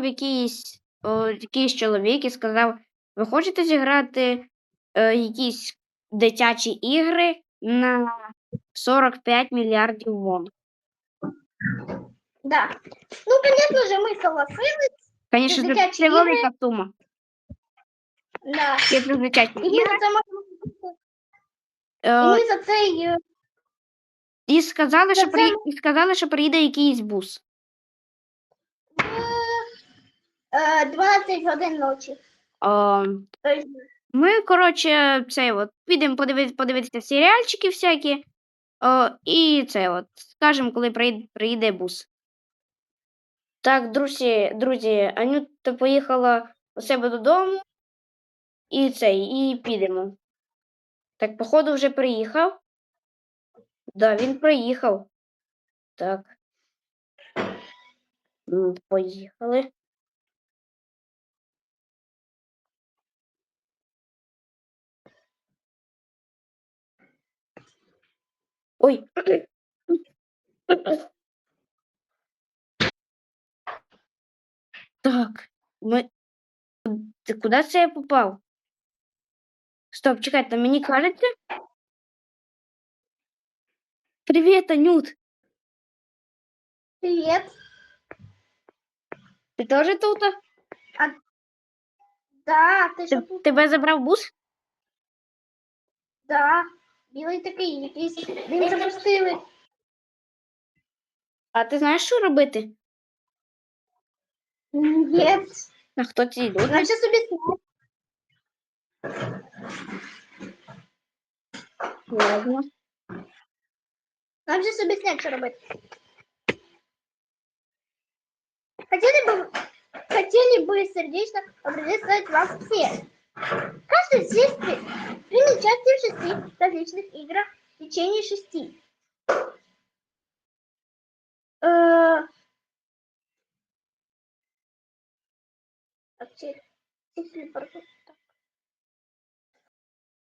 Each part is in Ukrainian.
якийсь, о, якийсь чоловік і сказав: ви хочете зіграти е, якісь дитячі ігри на 45 мільярдів вон? Да. Ну, конечно же, мы согласились. Звісно, це, це велика сума. Да. Це плюс дитячі І ми ігри. за це можемо. І Е, ми за це е, і, сказали, що це при... і сказали, що приїде якийсь бус. е, 12 годин ночі. Е, Тобто, Ми, коротше, це от, підемо подивитися, подивитися серіальчики всякі. О, і це от, скажемо, коли приїде, приїде бус. Так, друзі, друзі, Анюта поїхала у себе додому. І цей, і підемо. Так, походу, вже приїхав. Да, він приїхав. Так. Поїхали. Ой. Так, ми... Ти куди це я попав? Стоп, чекайте, мені кажеться? Привіт, Анют! Привіт. Ти теж тут? Да, ти що Ти, тут? тебе забрав бус? Да. Білий такий, якийсь. Він запустили. А ти знаєш, що робити? Ні. А хто ці люди? Наче собі сняв. Ладно. Нам же собі снять, що робити. Хотели бы, хотели бы сердечно поприветствовать вас всех. Каждый здесь при- примет участие в шести различных играх в течение шести. Э, так, те- телепорту- так.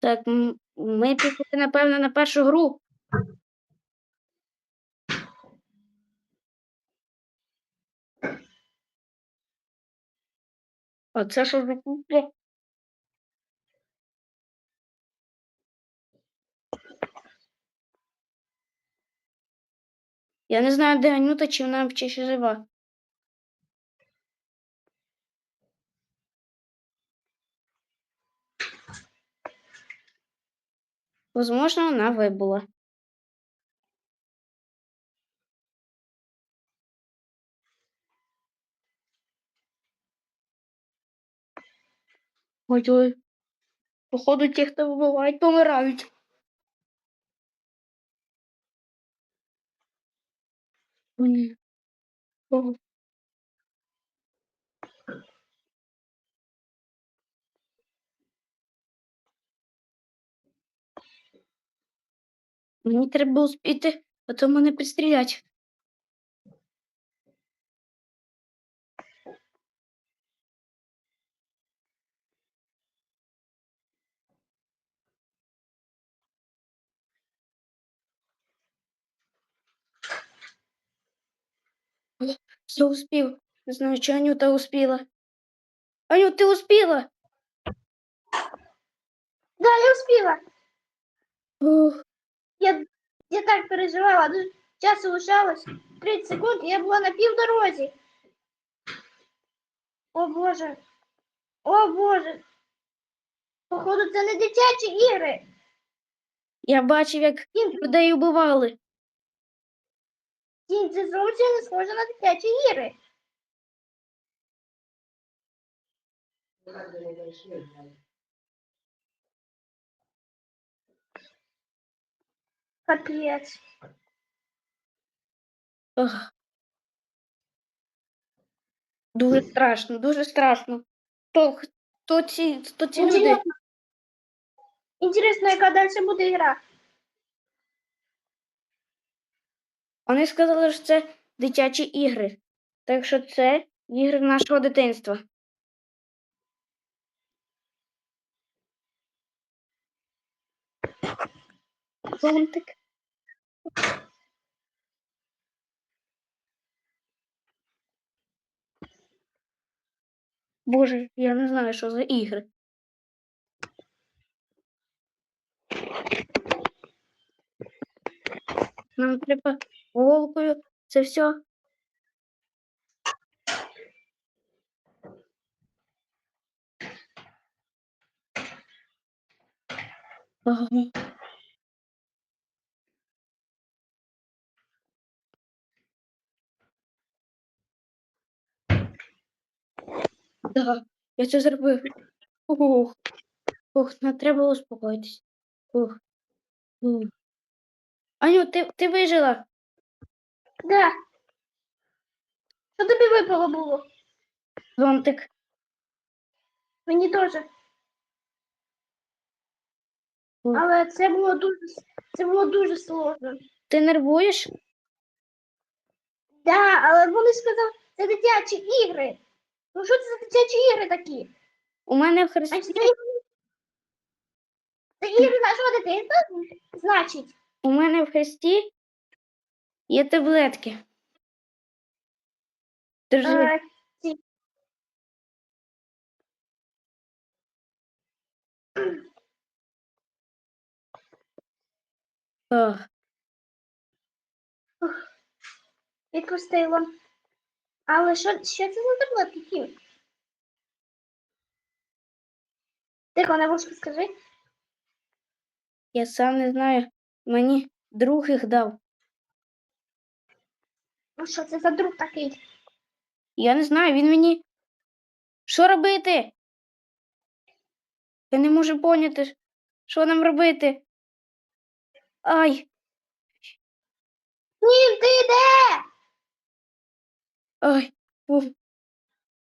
Так, м, ми пішли, напевно, на першу гру. А це що за Я не знаю, де Анюта, чи вона ще жива. Возможно, вона вибула. Ой-ой. Походу, ті, хто вибувають, помирають. Мені треба успіти, а то мене підстрілять. Я успів. Не знаю, чи Анюта успіла. Анют, ти успіла? Да, я успела. Ух, Я, я так переживала. Дуже часу лишалось. 30 секунд, і я була на півдорозі. О Боже. О Боже. Походу, це не дитячі ігри. я бачив, як людей убивали. Це зовсім не схоже на дитячі ігри. Капець. Дуже страшно, дуже страшно. То, хто ці, хто ці люди? Інтересно. Інтересно, яка далі буде гра. Вони сказали, що це дитячі ігри. Так що це ігри нашого дитинства. Зонтик. Боже, я не знаю, що за ігри. Нам треба голкою це все. Ага. Я це зробив. Ух. Ух, не треба успокоїтись. Ух. Аню, ти, ти вижила. Да. Що тобі випало було? Зонтик. Мені теж. Але це було дуже це було дуже сложно. Ти нервуєш? Да, але вони сказали, це дитячі ігри. Ну що це за дитячі ігри такі? У мене в хресті. це ігри, це ігри нашого дитинства, значить. У мене в хресті є таблетки. Держи. Ці- Ах, відпустила. Але що, що це за таблетки? Кім? Тихо, на вушку скажи. я сам не знаю. Мені друг їх дав. Ну що це за друг такий? Я не знаю, він мені. Що робити? Я не можу поняти, що нам робити. Ай, Ні, ти де? ай. Уф.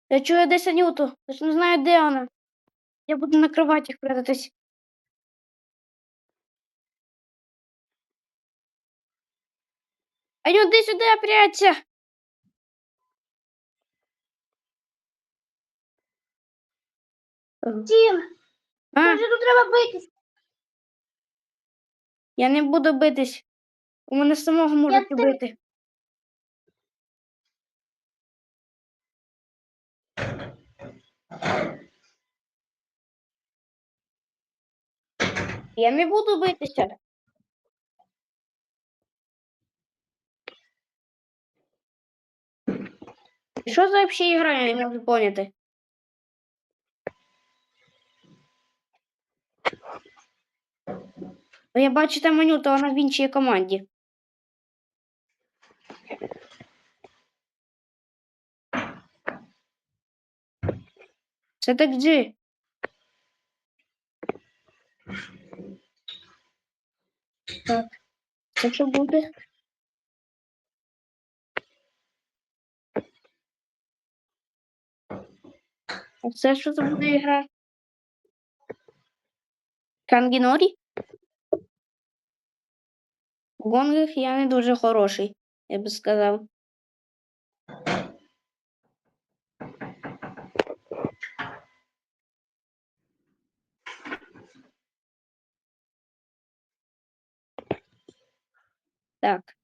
Я чую десь Анюту, лише не знаю, де вона. Я буду на кроваті прятатись. Анют, іди сюди, прячься. Ага. Тім, А, вже тут треба битись. я не буду битись. У мене самого можуть те- убити. Я не буду битися. Що за взагалі ігра, я не можу поняти. Ну, Я бачу там Анюта, вона в іншій команді. Це так джи. Так. Це що буде? А це що це буде ігра? Кангінорі? В гонгах я не дуже хороший, я би сказав. Так.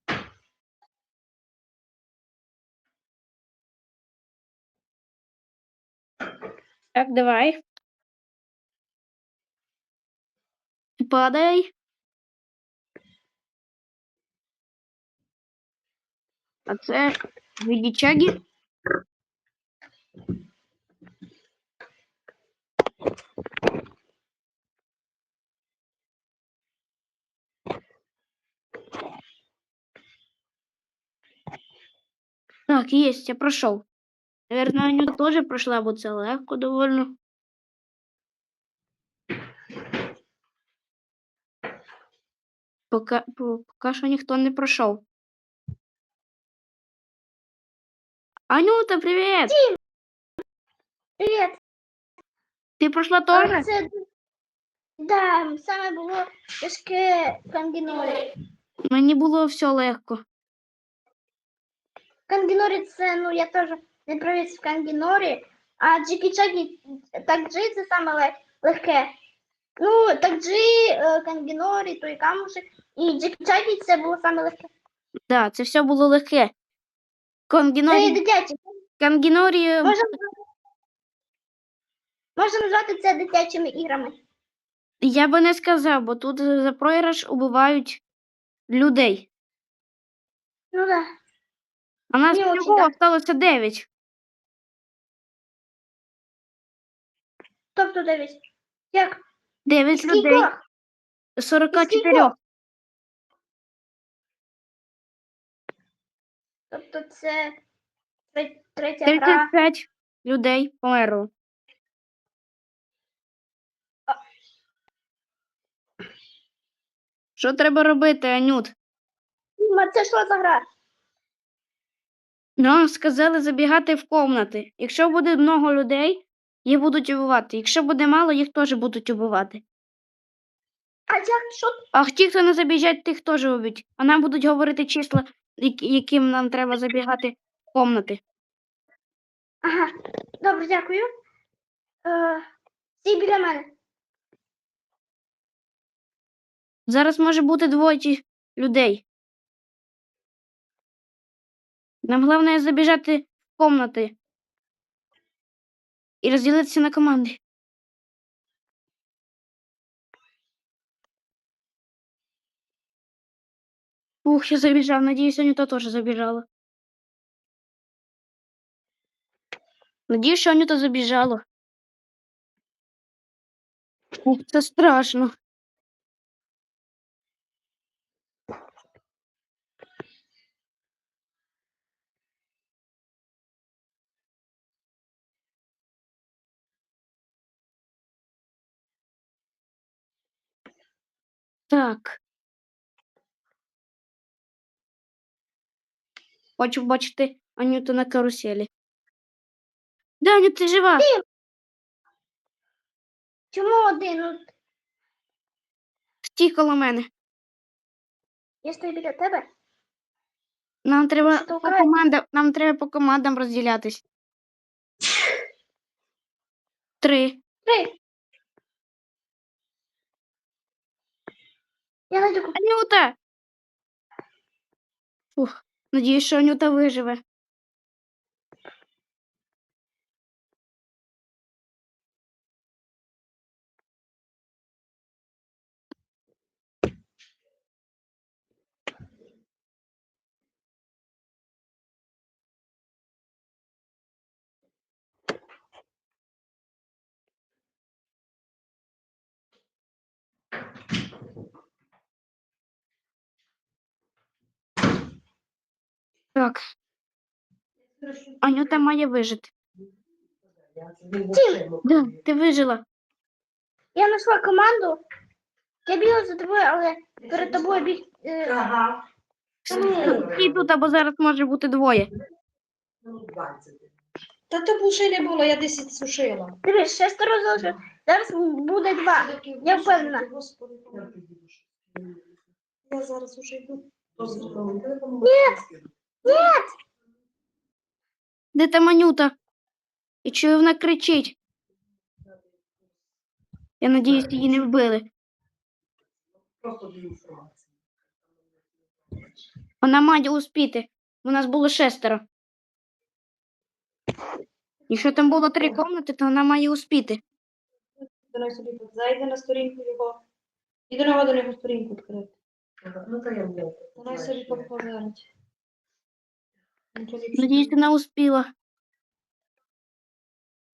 Так, давай. Падай. А це відічаги. Так, есть, я прошел. Наверное, Аню тоже прошла, бо це легко довольно. Пока, по- пока що ніхто не пройшов. Анюта, привіт! Привіт. Ти пройшла А теж? Це... Да, саме було тяжке кангінорі. Мені було все легко. Кангінорі це, ну я теж Не провіз в кангінорі, а джикі-чагі так-джи це саме легке. Ну, так-джи, е, кангінорі, той камушек, і джикі-чагі це було саме легке. Да, це все було легке. Це дитячі. Кангінорі Може, Можна назвати це дитячими іграми. Я би не сказав, бо тут за програш убивають людей. Ну да. А нас всього осталося 9. Тобто дивись. Як? 9 людей. Скількох? 44. Тобто це тре- третя гра. 35 людей померло. Що треба робити, Анют? Ма, Це що за гра? Нам сказали забігати в комнати. Якщо буде много людей, їх будуть убивати. Якщо буде мало, їх теж будуть убивати. А як що? А ті, хто не забіжать, тих теж уб'ють. А нам будуть говорити числа, яким нам треба забігати в комнати. Ага. Добре, дякую. Е, всі біля мене. Зараз може бути двоє людей. Нам головне забіжати в комнати і розділитися на команди. Ух, я забіжав. Надіюсь, Анюта тоже забежала. Надеюсь, що Анюта забежала. Ух, это страшно. Так. Хочу бачити Анюту на каруселі. Да, Анюта, ти жива. Ти. Чому один? Стій коло мене. я стою біля тебе. Нам треба по командам, нам треба по командам розділятись. Три. Три. Я Анюта! Ух, надеюсь, что Анюта виживе. Так. Анюта має вижити. Да, ти вижила. Я знайшла команду. Я бігла за тобою, але перед тобою біг. Е, Ага. Стій тут, або зараз може бути двоє. Та то бушилі було, я 10 сушила. дивись, шестеро залишилось. Зараз буде два. Я впевнена. Я зараз уже йду. Де там Анюта? І чую, вона кричить. Я надіюсь, її не вбили. Просто для інформації. Вона має успіти. У нас було шестеро. Якщо там було три комнати, то вона має успіти. До собі тут зайде на сторінку його. І до нього до нього сторінку відкрити. Ну, то я не Вона собі поговорить. Надіюсь, вона успіла.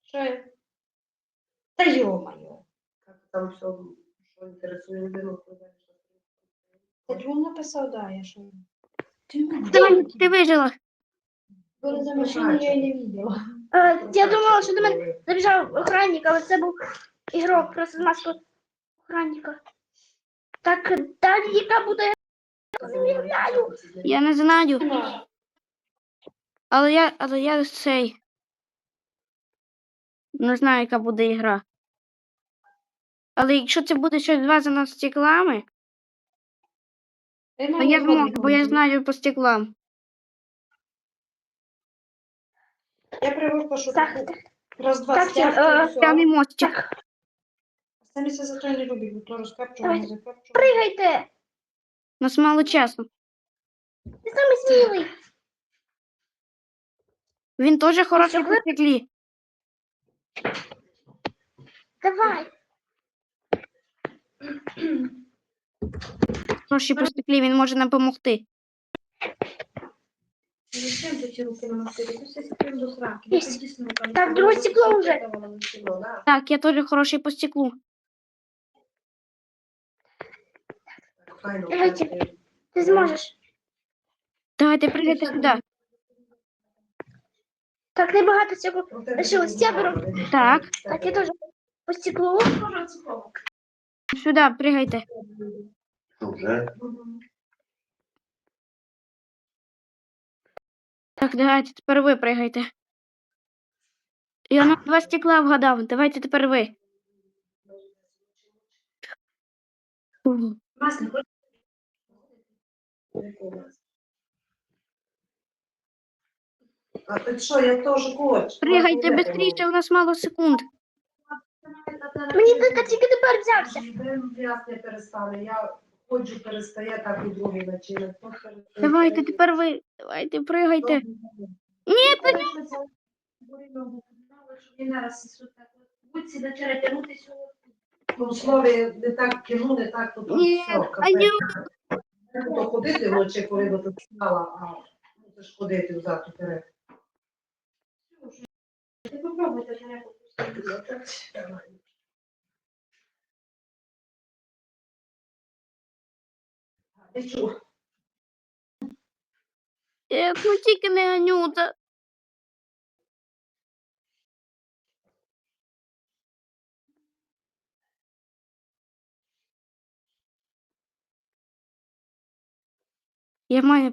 Що я? Та йо-моє. Как там все, що інтересує людину, Та він написав, да, я що. Ти ти вижила. Коли за машину я її не бачила. Е, я думала, що до мене забіжав охранник, але це був ігрок просто з маскою охранника. Так далі яка буде. Я не уявляю. Я не знаю. Але я, але я цей. Не знаю, яка буде ігра. Але якщо це буде щось зв'язано з стеклами, то я зможу, бо я знаю по стеклам. Я привикла, що Так, раз два Так, стягти е, і все. Прямий мостик. це зато й не бо то розкапчувано, Давай, закапчувано. пригайте. У нас мало часу. Ти самий смілий. Він теж хороший коли- по стеклі. Давай. Гроші по стеклі, він може нам допомогти. Зачем ти ці руки намастити? Ти все стрім до сраки. Єсть. Так, друге стекло вже. Ну, да. Так, я теж хороший по стеклу. Так, файно. Давайте. красиво. Ти зможеш. Давайте прийдете сюди. Так, небагато цього. Тебе я беру? Так. Так, я теж по стеклу. Сюди, пригайте. Вже? Так, давайте, тепер ви пригайте. Я на два стекла вгадав. Давайте тепер ви. Фу. А ти що, я теж хочу. Пригайте швидше, у нас мало секунд. Мені тільки тільки тепер взявся. Я не. Я ходжу, перестає, так і другий начинок. Давайте тепер ви. Давайте пригайте. Ні, та ні. Будь сюди перетягнутися. Ну, слові не так кину, не так, то Ні, все, а я. То ходити вночі, коли би тут стала, а мусиш ходити взад вперед. Ти попробуйте мене попустити. Ти чув? Е, ну тільки не Анюта. Я маю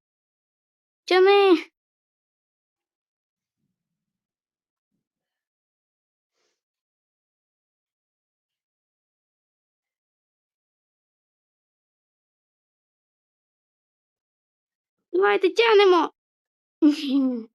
фігня. Давайте ми маємо пройти. Перетягуйте. Давайте тяніть. Тяни. Давайте тянемо.